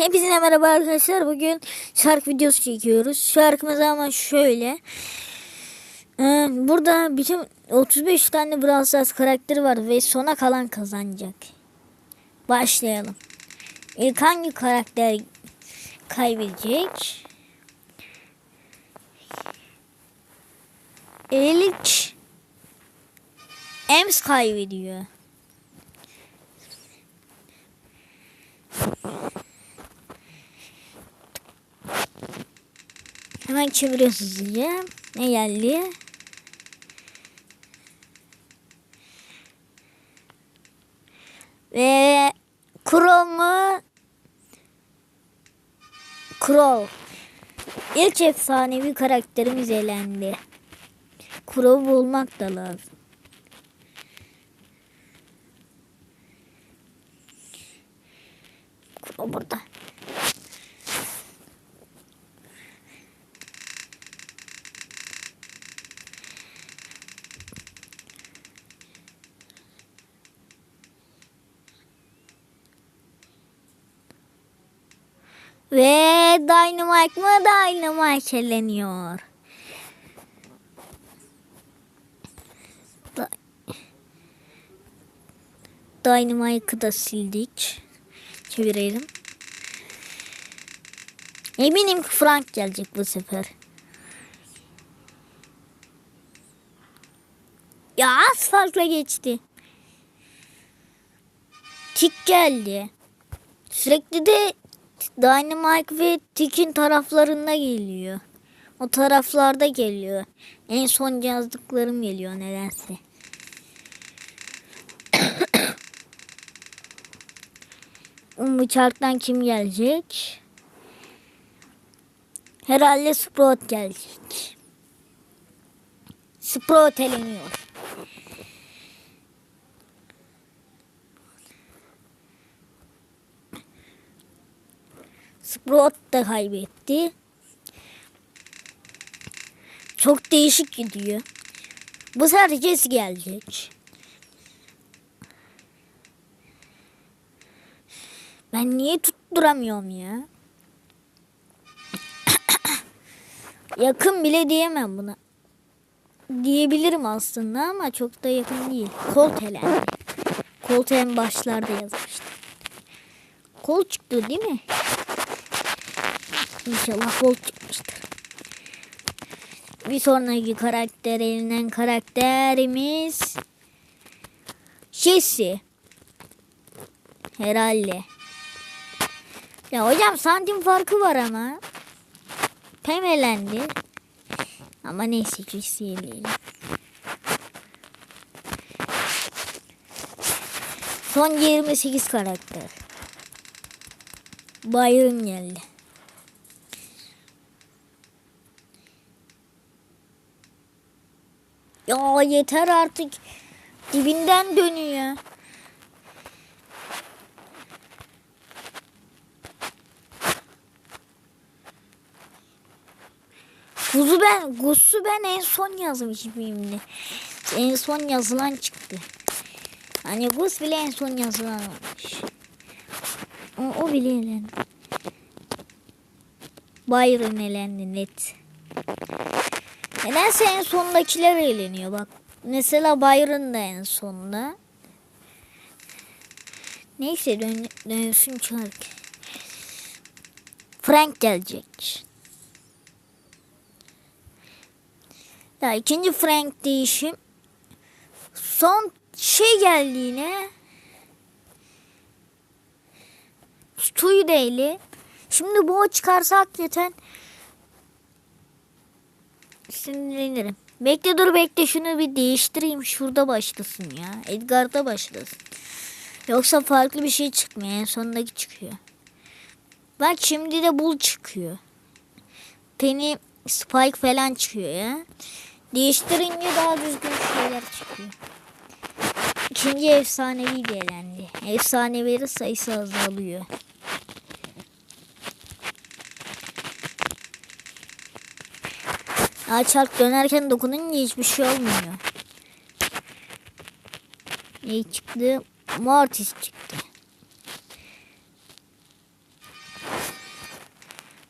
Hepinize merhaba arkadaşlar. Bugün şarkı videosu çekiyoruz. Şarkımız ama şöyle. Ee, burada bütün 35 tane Brawl Stars karakteri var ve sona kalan kazanacak. Başlayalım. İlk hangi karakter kaybedecek? İlk Ems kaybediyor. Hemen çeviriyoruz hızlıca. Ne geldi? Ve Crow mu? Crow. İlk efsanevi karakterimiz elendi. Crow'u bulmak da lazım. Crow burada. Ve Dynamite mı Dynamite eleniyor. Dynamite'ı da sildik. Çevirelim. Eminim ki Frank gelecek bu sefer. Ya az farkla geçti. Tik geldi. Sürekli de Dynamite ve Tik'in taraflarında geliyor. O taraflarda geliyor. En son yazdıklarım geliyor nedense. Bu çarktan kim gelecek? Herhalde Sprout gelecek. Sprout eleniyor. Sprout da kaybetti. Çok değişik gidiyor. Bu Jesse gelecek. Ben niye tutturamıyorum ya? yakın bile diyemem buna. Diyebilirim aslında ama çok da yakın değil. Colt elendi. Colt en başlarda yazmıştı. Colt çıktı değil mi? İnşallah bol çıkmıştır. Bir sonraki karakter karakterimiz Jesse. Herhalde. Ya hocam santim farkı var ama. Pem elendi. Ama neyse Jesse'yi eleyelim. Son 28 karakter. Byron geldi. Ya yeter artık. Dibinden dönüyor. Kuzu ben, Gus'u ben en son yazmışım şimdi. En son yazılan çıktı. Hani Gus bile en son yazılan olmuş. O, o bile elendi. Byron elendi net. Nedense en sondakiler eğleniyor bak. Mesela Byron da en sonda. Neyse dön, dönsün çark. Frank gelecek. Ya ikinci Frank değişim. Son şey geldi yine. Değil. Şimdi bu çıkarsa hakikaten sinirlenirim. Bekle dur bekle şunu bir değiştireyim. Şurada başlasın ya. Edgar'da başlasın. Yoksa farklı bir şey çıkmıyor. En sondaki çıkıyor. Bak şimdi de bul çıkıyor. Penny Spike falan çıkıyor ya. Değiştirince daha düzgün şeyler çıkıyor. İkinci efsanevi elendi. Efsaneleri sayısı azalıyor. Açark dönerken dokununca hiçbir şey olmuyor. Ne çıktı? Mortis çıktı.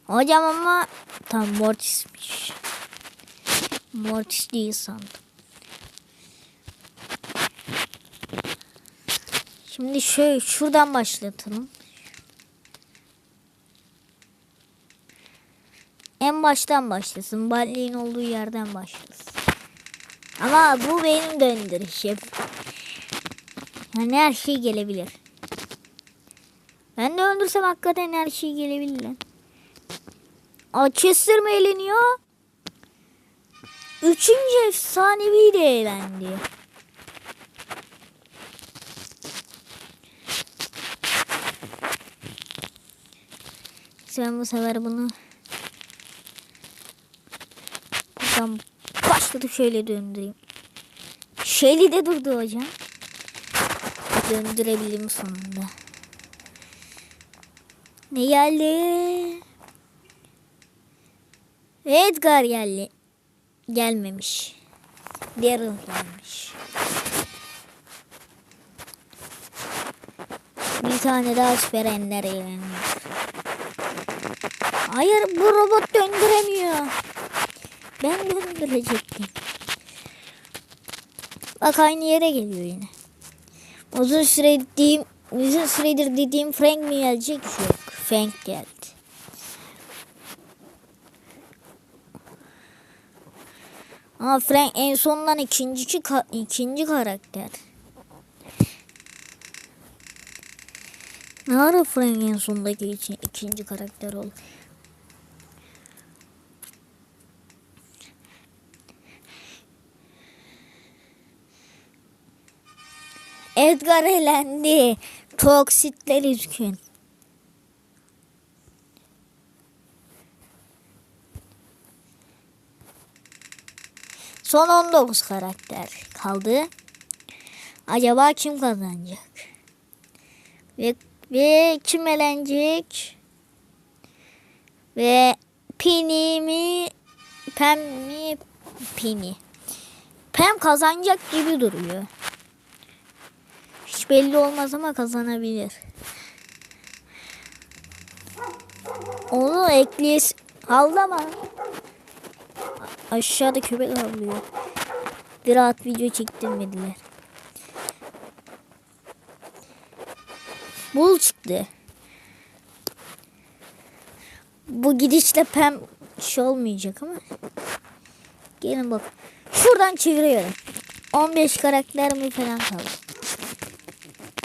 Hocam ama tam Mortis'miş. Mortis değil sandım. Şimdi şöyle şuradan başlatalım. En baştan başlasın. Balleğin olduğu yerden başlasın. Ama bu benim döndürüşüm. Yani her şey gelebilir. Ben de öldürsem hakikaten her şey gelebilir lan. Aa Chester mi eğleniyor? Üçüncü efsanevi de eğlendi. Sen bu sefer bunu buradan başladık şöyle döndüreyim. Şeli de durdu hocam. Döndürebilirim sonunda. Ne geldi? Edgar geldi. Gelmemiş. Daryl gelmiş. Bir tane daha süper ender eğleniyor. Hayır bu robot döndüremiyor. Ben döndürecektim. Bak aynı yere geliyor yine. Uzun süre dediğim, uzun süredir dediğim Frank mi gelecek? Yok. Frank geldi. Ama Frank en sondan ikinci, ikinci karakter. Ne ara Frank en sondaki ikinci karakter oldu? Edgar elendi. Toksitler üzgün. Son 19 karakter kaldı. Acaba kim kazanacak? Ve, ve kim elenecek? Ve Pini mi? Pem mi? Pini. Pem kazanacak gibi duruyor. Belli olmaz ama kazanabilir. Onu ekleyiz. Havlama. Aşağıda köpek havlıyor. Bir rahat video çektirmediler. Bul çıktı. Bu gidişle pem şey olmayacak ama. Gelin bak. Şuradan çeviriyorum. 15 karakter mi falan kaldı.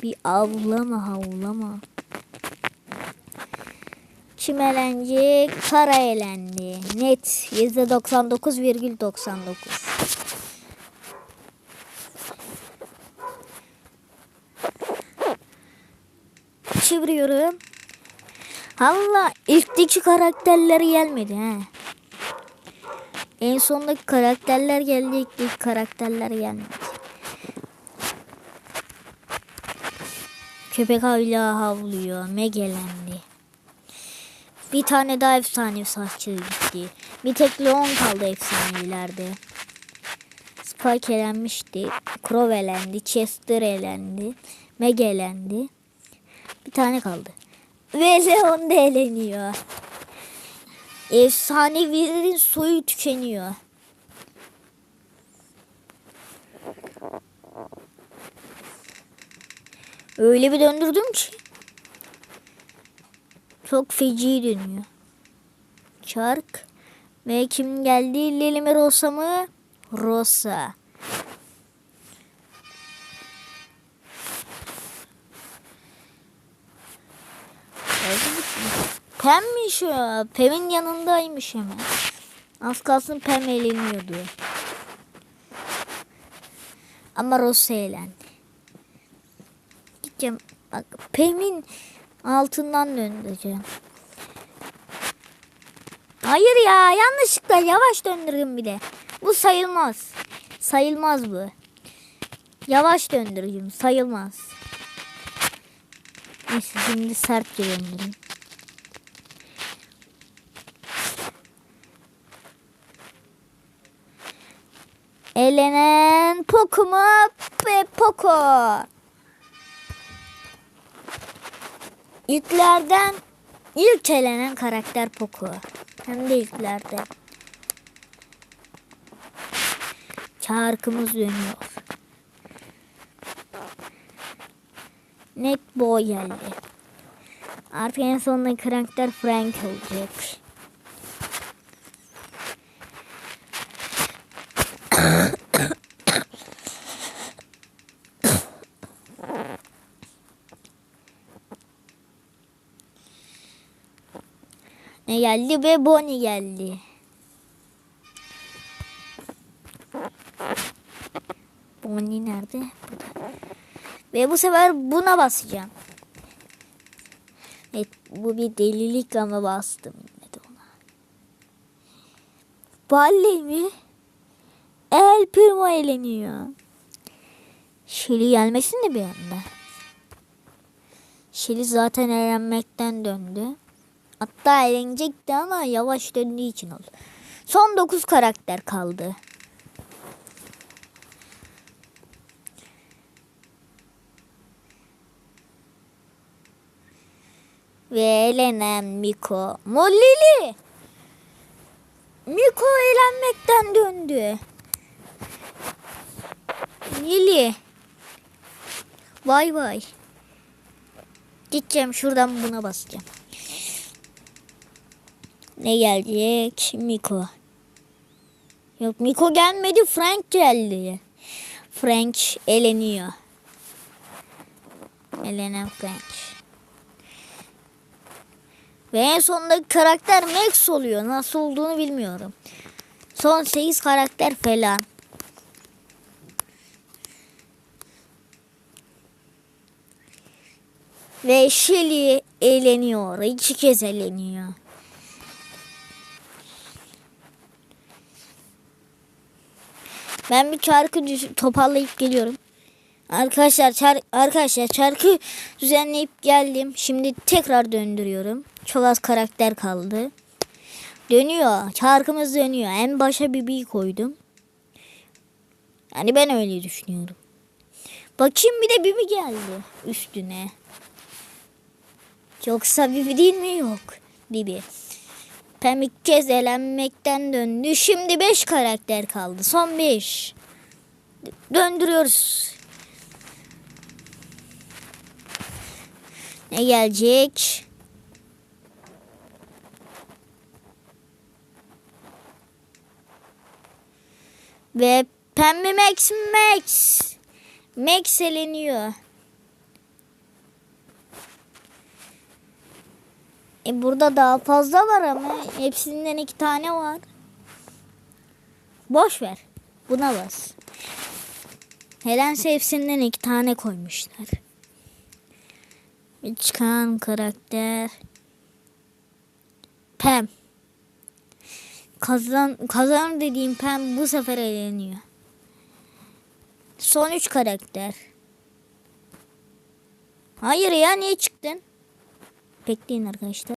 Bir avlama havlama. Kim elendi? Kara elendi. Net %99,99. Çeviriyorum. Allah ilkteki karakterler gelmedi ha. En sondaki karakterler geldi, ilkteki karakterler gelmedi. Köpek hala havlıyor. Megelendi. Bir tane daha efsane saççı gitti. Bir tek Leon kaldı efsanelerde. Spike elenmişti. Crow elendi. Chester elendi. Meg elendi. Bir tane kaldı. Ve Leon da eleniyor. Efsanevilerin soyu tükeniyor. Öyle bir döndürdüm ki. Çok feci dönüyor. Çark. Ve kim geldi? Lili mi Rosa mı? Rosa. Pemmiş o. Pem'in yanındaymış hemen. Az kalsın Pem eğleniyordu. Ama Rosa eğlendi. Gideceğim. Bak Pem'in altından döndüreceğim. Hayır ya yanlışlıkla yavaş döndürdüm bir de. Bu sayılmaz. Sayılmaz bu. Yavaş döndüreceğim sayılmaz. Neyse şimdi sertçe döndüreyim. Elenen Poco mu? Pe İlklerden İlk elenen karakter Poco. Hem de ilklerde. Çarkımız dönüyor. Net boy geldi. Artık en sonunda karakter Frank olacak. Ne geldi ve Bonnie geldi. Bonnie nerede? Burada. Ve bu sefer buna basacağım. Evet bu bir delilik ama bastım yine ona. Balle mi? El Primo eğleniyor. Şili gelmesin de bir anda. Şili zaten eğlenmekten döndü. Hatta eğlenecekti ama yavaş döndüğü için oldu. Son 9 karakter kaldı. Ve eğlenen Miko. Mollili. Miko eğlenmekten döndü. Lili. Vay vay. Gideceğim şuradan buna basacağım. Ne gelecek? Miko. Yok Miko gelmedi. Frank geldi. Frank eleniyor. Elenen Frank. Ve en sondaki karakter Max oluyor. Nasıl olduğunu bilmiyorum. Son 8 karakter falan. Ve Shelly eğleniyor. İki kez eğleniyor. Ben bir çarkı toparlayıp geliyorum. Arkadaşlar çar arkadaşlar çarkı düzenleyip geldim. Şimdi tekrar döndürüyorum. Çok az karakter kaldı. Dönüyor. Çarkımız dönüyor. En başa Bibi'yi koydum. Yani ben öyle düşünüyorum. Bakayım bir de Bibi geldi üstüne. Yoksa Bibi değil mi? Yok. Bibi. Pem ilk kez elenmekten döndü. Şimdi 5 karakter kaldı. Son 5. Döndürüyoruz. Ne gelecek? Ve Pembe Max Max. Max eleniyor. E burada daha fazla var ama hepsinden iki tane var. Boş ver. Buna bas. Nedense hepsinden iki tane koymuşlar. Çıkan karakter. Pem. Kazan, kazan dediğim Pem bu sefer eğleniyor. Son üç karakter. Hayır ya niye çıktın? Bekleyin arkadaşlar.